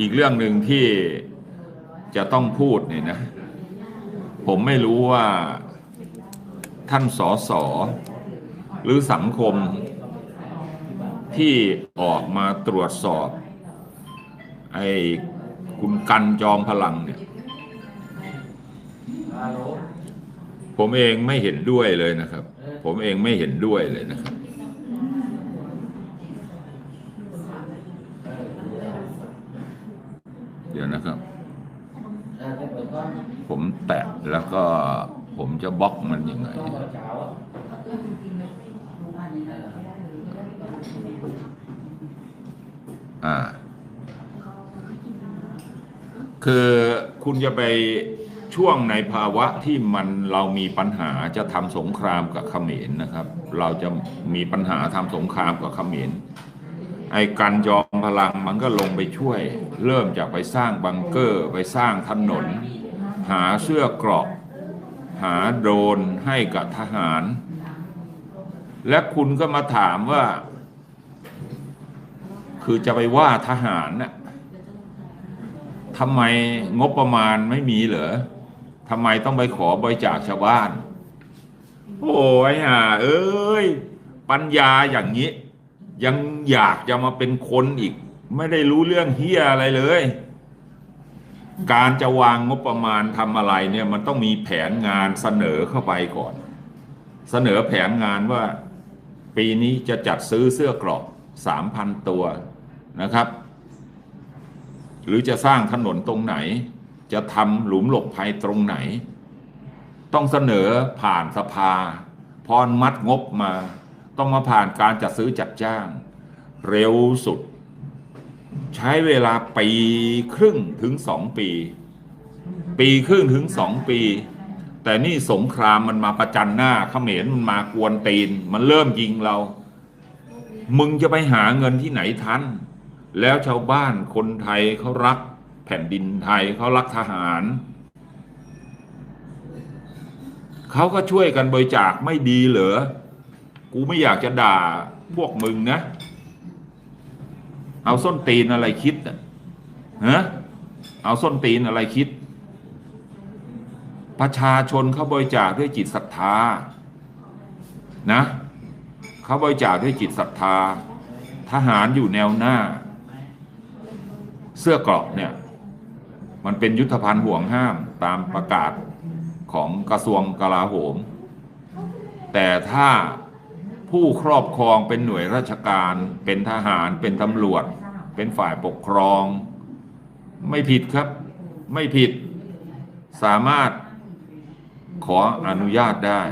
อีกเรื่องหนึ่งที่จะต้องพูดเนี่ยนะ ผมไม่รู้ว่าท่านสอสอหรือสังคมที่ออกมาตรวจสอบ ไอ้คุณกันจอมพลังเนี่ย ผมเองไม่เห็นด้วยเลยนะครับ ผมเองไม่เห็นด้วยเลยนะครับ เดี๋ยวนะครับ ผมแตะแล้วก็ผมจะบล็อกมันยังไงอ่า คือคุณจะไปช่วงในภาวะที่มันเรามีปัญหาจะทำสงครามกับเขมรนะครับ เราจะมีปัญหาทำสงครามกับเขมร ไอ้กันจอมพลังมันก็ลงไปช่วย เริ่มจากไปสร้างบังเกอร์ไปสร้างถนน หาเสื้อเกราะ หาโดรนให้กับทหาร และคุณก็มาถามว่า คือจะไปว่าทหารน่ะทำไมงบประมาณไม่มีเหรอทำไมต้องไปขอบริจาคชาวบ้าน โอ้ยห่าเอ้ย ปัญญาอย่างนี้ ยังอยากจะมาเป็นคนอีก ไม่ได้รู้เรื่องเฮียอะไรเลย การจะวางงบประมาณทำอะไรเนี่ย มันต้องมีแผนงานเสนอเข้าไปก่อน เสนอแผนงานว่า ปีนี้จะจัดซื้อเสื้อกราะสามพันตัวนะครับ หรือจะสร้างถนนตรงไหน จะทำหลุมหลบภัยตรงไหน ต้องเสนอผ่านสภา พรมัดงบมา ต้องมาผ่านการจัดซื้อจัดจ้าง เร็วสุด ใช้เวลาปีครึ่งถึงสองปี ปีครึ่งถึงสองปี แต่นี่สงครามมันมาประจันหน้าเขมรมันมากวนตีน มันเริ่มยิงเรา มึงจะไปหาเงินที่ไหนทัน แล้วชาวบ้านคนไทยเขารักแผ่นดินไทยเขารักทหารเขาก็ช่วยกันบริจาคไม่ดีเหรอ กูไม่อยากจะด่าพวกมึงนะ เอาส้นตีนอะไรคิดอะฮะเอาส้นตีนอะไรคิด ประชาชนเขาบริจาคด้วยจิตศรัทธา นะเขาบริจาคด้วยจิตศรัทธา ทหารอยู่แนวหน้า เสื้อกราะเนี่ย มันเป็นยุทธภัณฑ์ห่วงห้ามตามประกาศของกระทรวงกลาโหม แต่ถ้า ผู้ครอบครองเป็นหน่วยราชการ เป็นทหาร เป็นตำรวจ เป็นฝ่ายปกครอง ไม่ผิดครับ ไม่ผิด สามารถขออนุญาตได้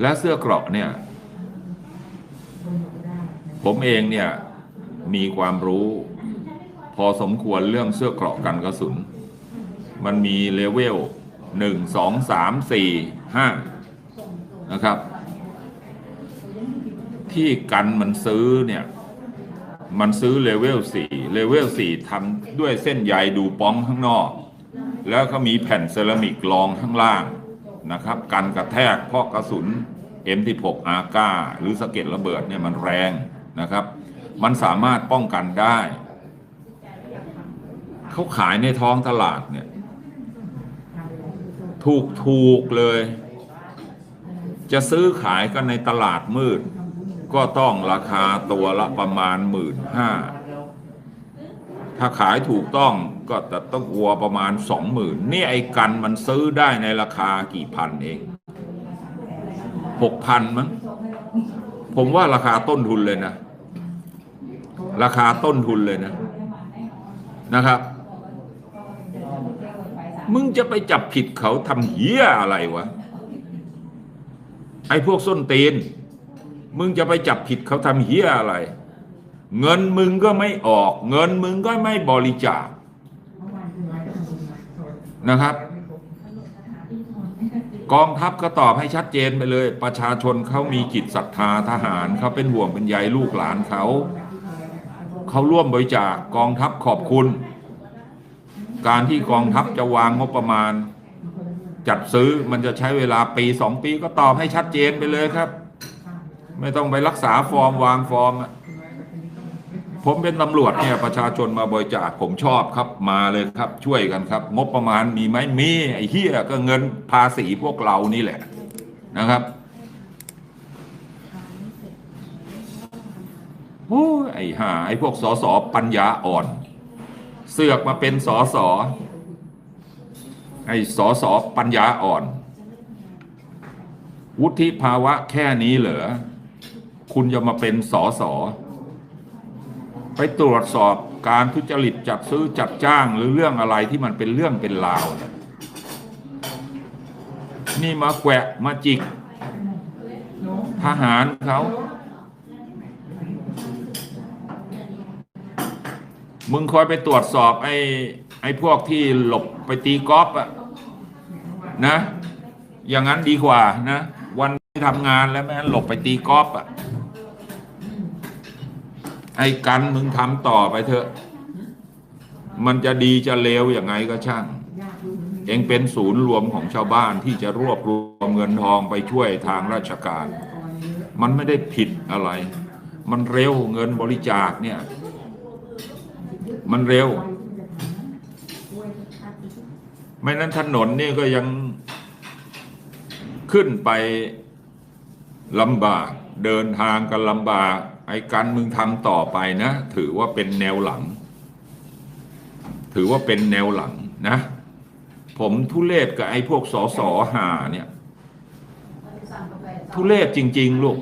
และเสื้อเกราะเนี่ย ผมเองเนี่ย มีความรู้ พอสมควรเรื่องเสื้อเกราะกันกระสุน มันมีเลเวลหนึ่งสองสามสี่ห้านะครับ ที่กันมันซื้อเนี่ย มันซื้อเลเวลสี่เลเวลสี่ทำด้วยเส้นใยดูป้องข้างนอก แล้วก็มีแผ่นเซรามิกรองข้างล่างนะครับ กันกระแทกเพราะกระสุน M16 อาก้าหรือสะเก็ดระเบิดเนี่ยมันแรงนะครับ มันสามารถป้องกันได้ เขาขายในท้องตลาดเนี่ย ถูกถูกเลย จะซื้อขายกันในตลาดมืด ก็ต้องราคาตัวละประมาณหมื่นห้าถ้าขายถูกต้องก็จะต้องวัวประมาณสองหมื่นนี่ไอ้กันมันซื้อได้ในราคากี่พันเองหกพันมั้งผมว่าราคาต้นทุนเลยนะ ราคาต้นทุนเลยนะนะครับ มึงจะไปจับผิดเขาทำเหี้ยอะไรวะ ไอ้พวกส้นตีน มึงจะไปจับผิดเขาทำเหี้ยอะไร เงินมึงก็ไม่ออก เงินมึงก็ไม่บริจาคนะครับ กองทัพก็ตอบให้ชัดเจนไปเลย ประชาชนเขามีจิตศรัทธาทหารเขาเป็นห่วงเป็นใยลูกหลานเขา เขาร่วมบริจาคกองทัพขอบคุณ การที่กองทัพจะวางงบประมาณ จัดซื้อมันจะใช้เวลาปีสองปีก็ตอบให้ชัดเจนไปเลยครับ ไม่ต้องไปรักษาฟอร์มวางฟอร์มอะผมเป็นตำรวจเนี่ยประชาชนมาบริจาคผมชอบครับมาเลยครับ ช่วยกันครับ งบประมาณมีไหมมีไอ้เหี้ยก็เงินภาษีพวกเรานี่แหละนะครับโอ้ไอ้ห่าไอ้พวกสอสอปัญญาอ่อน เสือกมาเป็นสอสอไอ้สอสอปัญญาอ่อน วุฒิภาวะแค่นี้เหรอ คุณจะมาเป็นสอสอไปตรวจสอบการทุจริตจัดซื้อจัดจ้างหรือเรื่องอะไรที่มันเป็นเรื่องเป็นราวเนี่ยนี่มาแกวะมาจิก ทหารเขา มึงคอยไปตรวจสอบไอ้ไอ้พวกที่หลบไปตีกอล์ฟอะนะ อย่างนั้นดีกว่านะ วันที่ทำงานแล้วแม่งหลบไปตีกอล์ฟอะ ไอ้กันมึงทำต่อไปเถอะ มันจะดีจะเลวอย่างไงก็ช่าง เองเป็นศูนย์รวมของชาวบ้านที่จะรวบรวมเงินทองไปช่วยทางราชการ มันไม่ได้ผิดอะไร มันเร็วเงินบริจาคเนี่ย มันเร็ว ไม่นั้นถนนนี่ก็ยังขึ้นไปลำบากเดินทางกันลำบาก ไอ้การมึงทำต่อไปนะ ถือว่าเป็นแนวหลัง ถือว่าเป็นแนวหลังนะ ผมทุเลศกับไอ้พวกสอสอหาเนี่ย ทุเลศจริง ๆ ลูก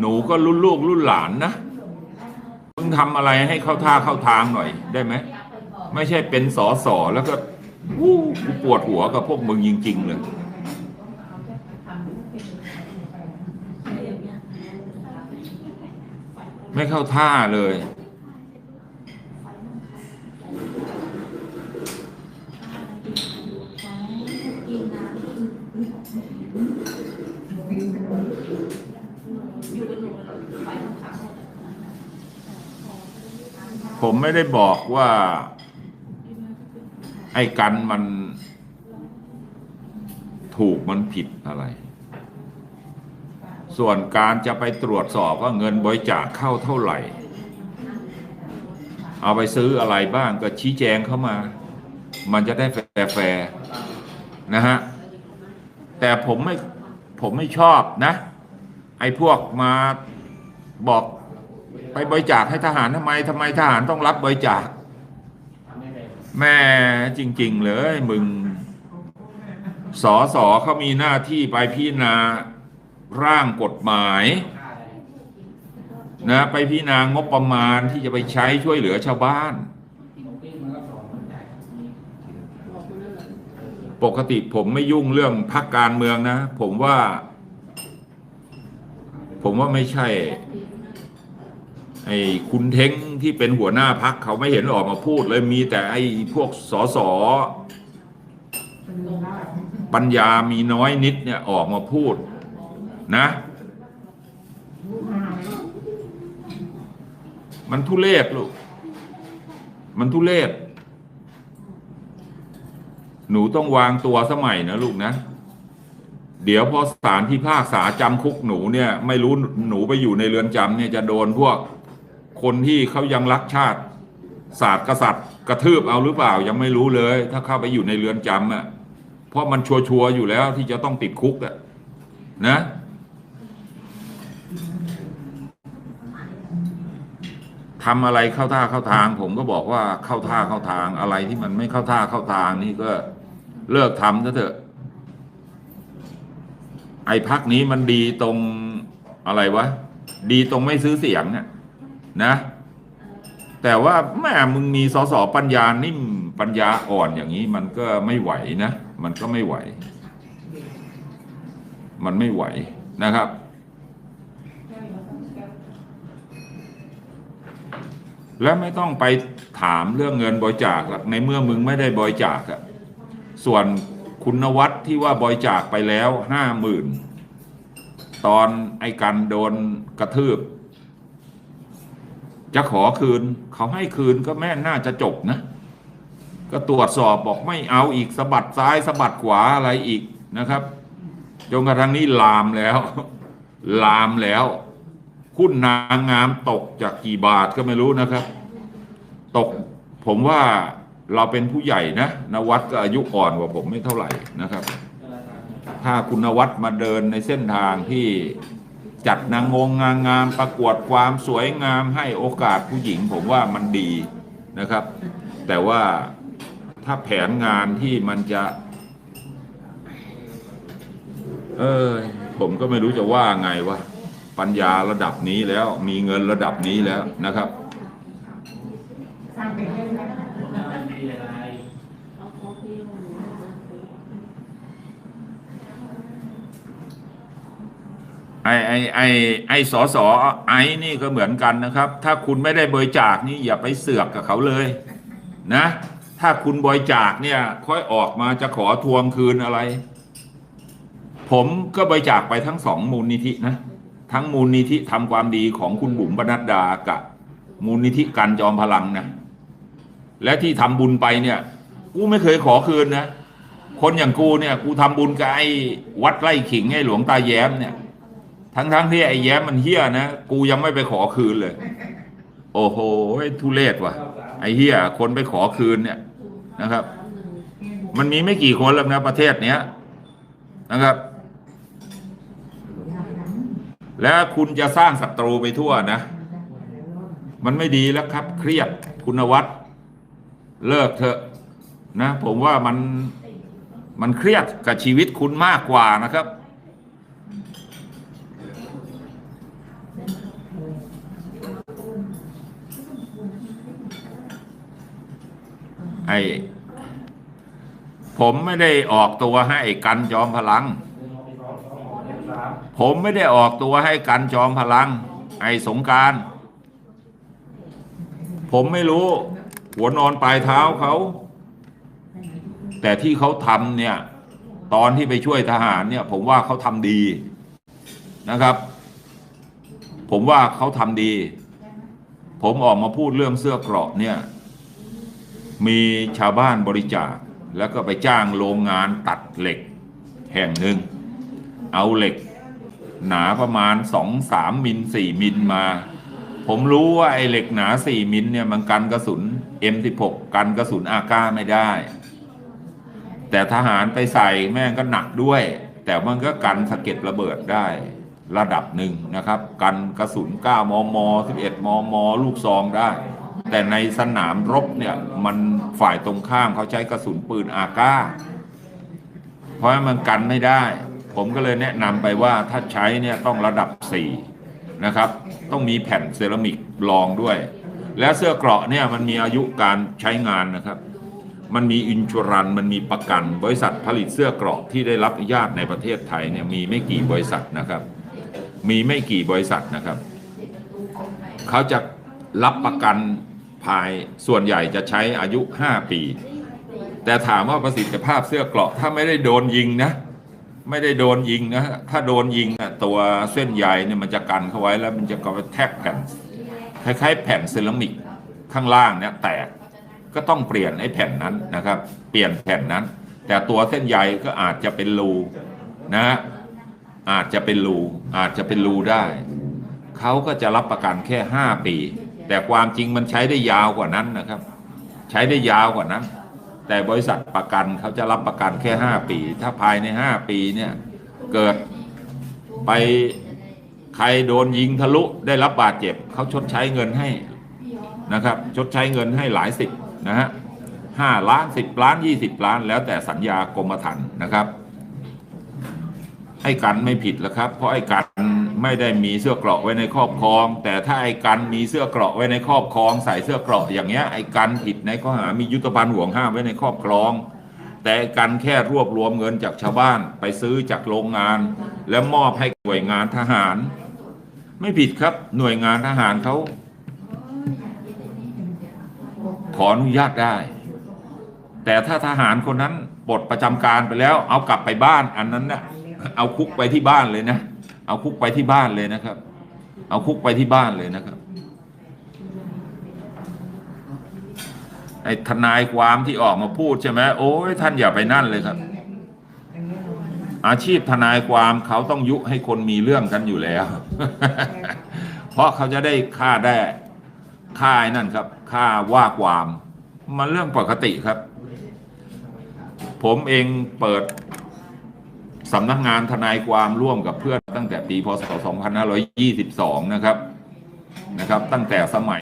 หนูก็รุ่นลูกรุ่นหลานนะมึงทำอะไรให้เข้าท่าเข้าทางหน่อยได้ไหมไม่ใช่เป็นสอสอแล้วก็วู้กูปวดหัวกับพวกมึงจริง ๆ เลย ไม่เข้าท่าเลย ผมไม่ได้บอกว่า ไอ้กันมันถูกมันผิดอะไร ส่วนการจะไปตรวจสอบว่าเงินบริจาคเข้าเท่าไหร่ เอาไปซื้ออะไรบ้างก็ชี้แจงเข้ามา มันจะได้แฟร์ๆนะฮะ แต่ผมไม่ผมไม่ชอบนะ ไอ้พวกมาบอกไปบริจาคให้ทหารทำไมทำไมทหารต้องรับบริจาค แม่จริง ๆ เลยมึงสอสอเขามีหน้าที่ไปพิจารณา ร่างกฎหมายนะไปพิจารณางบประมาณที่จะไปใช้ช่วยเหลือชาวบ้าน ปกติผมไม่ยุ่งเรื่องพักการเมืองนะ ผมว่า ผมว่าไม่ใช่ไอ้คุณเท้งที่เป็นหัวหน้าพักเขาไม่เห็นออกมาพูดเลยมีแต่ไอ้พวกสอสอปัญญามีน้อยนิดเนี่ยออกมาพูด นะ มันทุเลศลูก มันทุเลศหนูต้องวางตัวสมัยนะลูกนะ เดี๋ยวพอศาลพิพากษาจำคุกหนูเนี่ย ไม่รู้หนูไปอยู่ในเรือนจำเนี่ยจะโดนพวกคนที่เขายังรักชาติ ศาสตร์กษัตริย์ กระทืบเอาหรือเปล่ายังไม่รู้เลย ถ้าเข้าไปอยู่ในเรือนจำอะเพราะมันชัวร์ๆอยู่แล้วที่จะต้องติดคุกอะนะ ทำอะไรเข้าท่าเข้าทาง ผมก็บอกว่าเข้าท่าเข้าทางอะไรที่มันไม่เข้าท่าเข้าทางนี่ก็เลิกทำซะเถอะ ไอ้พักนี้มันดีตรงอะไรวะ ดีตรงไม่ซื้อเสียงอะนะ แต่ว่าแม่มึงมีสสปัญญานิ่มปัญญาอ่อนอย่างนี้ มันก็ไม่ไหวนะ มันก็ไม่ไหว มันไม่ไหวนะครับ แล้วไม่ต้องไปถามเรื่องเงินบริจาคหรอกในเมื่อมึงไม่ได้บริจาคอะส่วนคุณวัฒน์ที่ว่าบริจาคไปแล้วห้าหมื่นตอนไอ้กันโดนกระทืบ จะขอคืนเขาให้คืนก็แม่น่าจะจบนะ ก็ตรวจสอบบอกไม่เอาอีกสะบัดซ้ายสะบัดขวาอะไรอีกนะครับจนกระทั่งนี้ลามแล้ว ลามแล้ว หุ้นนางงามตกจากกี่บาทก็ไม่รู้นะครับ ตกผมว่าเราเป็นผู้ใหญ่นะนวัดก็อายุอ่อนกว่าผมไม่เท่าไหร่นะครับ ถ้าคุณนวัดมาเดินในเส้นทางที่จัดนางงงงางงามประกวดความสวยงามให้โอกาสผู้หญิง ผมว่ามันดีนะครับ แต่ว่าถ้าแผนงานที่มันจะ เออผมก็ไม่รู้จะว่าไงวะ ปัญญาระดับนี้แล้ว มีเงินระดับนี้แล้วนะครับสร้างเป็นเล่นนะไอไอไอไอสอสอไอนี่ก็เหมือนกันนะครับ ถ้าคุณไม่ได้บริจาคนี่อย่าไปเสือกกับเขาเลยนะ ถ้าคุณบริจาคเนี่ย ค่อยออกมาจะขอทวงคืนอะไร ผมก็บริจาคไปทั้งสองมูลนิธินะ ทั้งมูลนิธิทำความดีของคุณบุ๋มปนัดดากับมูลนิธิกันจอมพลังนะและที่ทำบุญไปเนี่ย กูไม่เคยขอคืนนะ คนอย่างกูเนี่ย กูทำบุญกับไอ้วัดไร่ขิงไอ้หลวงตาแย้มเนี่ย ทั้งทั้งๆที่ไอ้แย้มมันเฮี้ยนะ กูยังไม่ไปขอคืนเลย โอ้โหทุเรศว่ะ ไอ้เฮี้ยคนไปขอคืนเนี่ยนะครับ มันมีไม่กี่คนแล้วนะประเทศเนี้ยนะครับ แล้วคุณจะสร้างศัตรูไปทั่วนะ มันไม่ดีแล้วครับ เครียดคุณวัฒน์เลิกเถอะนะ ผมว่ามันมันเครียดกับชีวิตคุณมากกว่านะครับ ไอผมไม่ได้ออกตัวให้กันจอมพลัง ผมไม่ได้ออกตัวให้กันจอมพลัง ไอ้สงการ ผมไม่รู้ หัวนอนปลายเท้าเขา แต่ที่เขาทำเนี่ย ตอนที่ไปช่วยทหารเนี่ย ผมว่าเขาทำดีนะครับ ผมว่าเขาทำดี ผมออกมาพูดเรื่องเสื้อเกราะเนี่ย มีชาวบ้านบริจาค แล้วก็ไปจ้างโรงงานตัดเหล็ก แห่งหนึ่ง เอาเหล็ก หนาประมาณสองสามมิลสี่มิลมา ผมรู้ว่าไอ้เหล็กหนาสี่มิลเนี่ยมันกันกระสุน M16 กันกระสุนอาก้าไม่ได้ แต่ทหารไปใส่แม่งก็หนักด้วย แต่มันก็กันสะเก็ดระเบิดได้ระดับหนึ่งนะครับ กันกระสุน 9 มม 11 มม ลูกซองได้ แต่ในสนามรบเนี่ย มันฝ่ายตรงข้ามเขาใช้กระสุนปืนอาก้า เพราะมันกันไม่ได้ ผมก็เลยแนะนำไปว่าถ้าใช้เนี่ยต้องระดับ 4 นะครับ ต้องมีแผ่นเซรามิกรองด้วย และเสื้อเกราะเนี่ยมันมีอายุการใช้งานนะครับ มันมีอินชูรัน มันมีประกัน บริษัทผลิตเสื้อเกราะที่ได้รับอนุญาตในประเทศไทยเนี่ยมีไม่กี่บริษัทนะครับ มีไม่กี่บริษัทนะครับ เขาจะรับประกันภายส่วนใหญ่จะใช้อายุ 5 ปี แต่ถามว่าประสิทธิภาพเสื้อเกราะถ้าไม่ได้โดนยิงนะ ไม่ได้โดนยิงนะถ้าโดนยิงอะตัวเส้นใยเนี่ยมันจะกันเข้าไว้แล้วมันจะกระแทกแผ่นคล้ายๆ แผ่นเซรามิกข้างล่างเนี่ยแตกก็ต้องเปลี่ยนไอ้แผ่นนั้นนะครับ เปลี่ยนแผ่นนั้น แต่ตัวเส้นใยก็อาจจะเป็นรูนะฮะอาจจะเป็นรูอาจจะเป็นรูได้ เขาก็จะรับประกันแค่ 5 ปี แต่ความจริงมันใช้ได้ยาวกว่านั้นนะครับ ใช้ได้ยาวกว่านั้น แต่บริษัทประกันเขาจะรับประกันแค่ 5 ปี ถ้าภายใน 5 ปีเนี่ยเกิดไปใครโดนยิงทะลุได้รับบาดเจ็บเขาชดใช้เงินให้นะครับ ชดใช้เงินให้หลายสิบนะฮะห้าล้านสิบล้านยี่สิบล้าน แล้วแต่สัญญากรมธรรม์นะครับไอ้กันไม่ผิดแล้วครับ เพราะไอ้กัน ไม่ได้มีเสื้อเกราะไว้ในครอบครอง แต่ถ้าไอ้กันมีเสื้อเกราะไว้ในครอบครอง ใส่เสื้อเกราะอย่างเงี้ยไอ้กันผิดในข้อหามียุทธภัณฑ์ห่วงห้ามไว้ในครอบครอง แต่กันแค่รวบรวมเงินจากชาวบ้านไปซื้อจากโรงงาน แล้วมอบให้หน่วยงานทหาร ไม่ผิดครับหน่วยงานทหารเขาขออนุญาตได้ แต่ถ้าทหารคนนั้นปลดประจำการไปแล้ว เอากลับไปบ้านอันนั้นน่ะเอาคุกไปที่บ้านเลยนะ เอาคุกไปที่บ้านเลยนะครับ เอาคุกไปที่บ้านเลยนะครับไอ้ทนายความที่ออกมาพูดใช่ไหมโอ้ยท่านอย่าไปนั่นเลยครับ อาชีพทนายความเขาต้องยุให้คนมีเรื่องกันอยู่แล้ว เพราะเขาจะได้ค่าได้ค่านั่นครับ ค่าว่าความ มันเรื่องปกติครับ ผมเองเปิด สำนักงานทนายความร่วมกับเพื่อนตั้งแต่ปีพศ 2522 นะครับนะครับ ตั้งแต่สมัย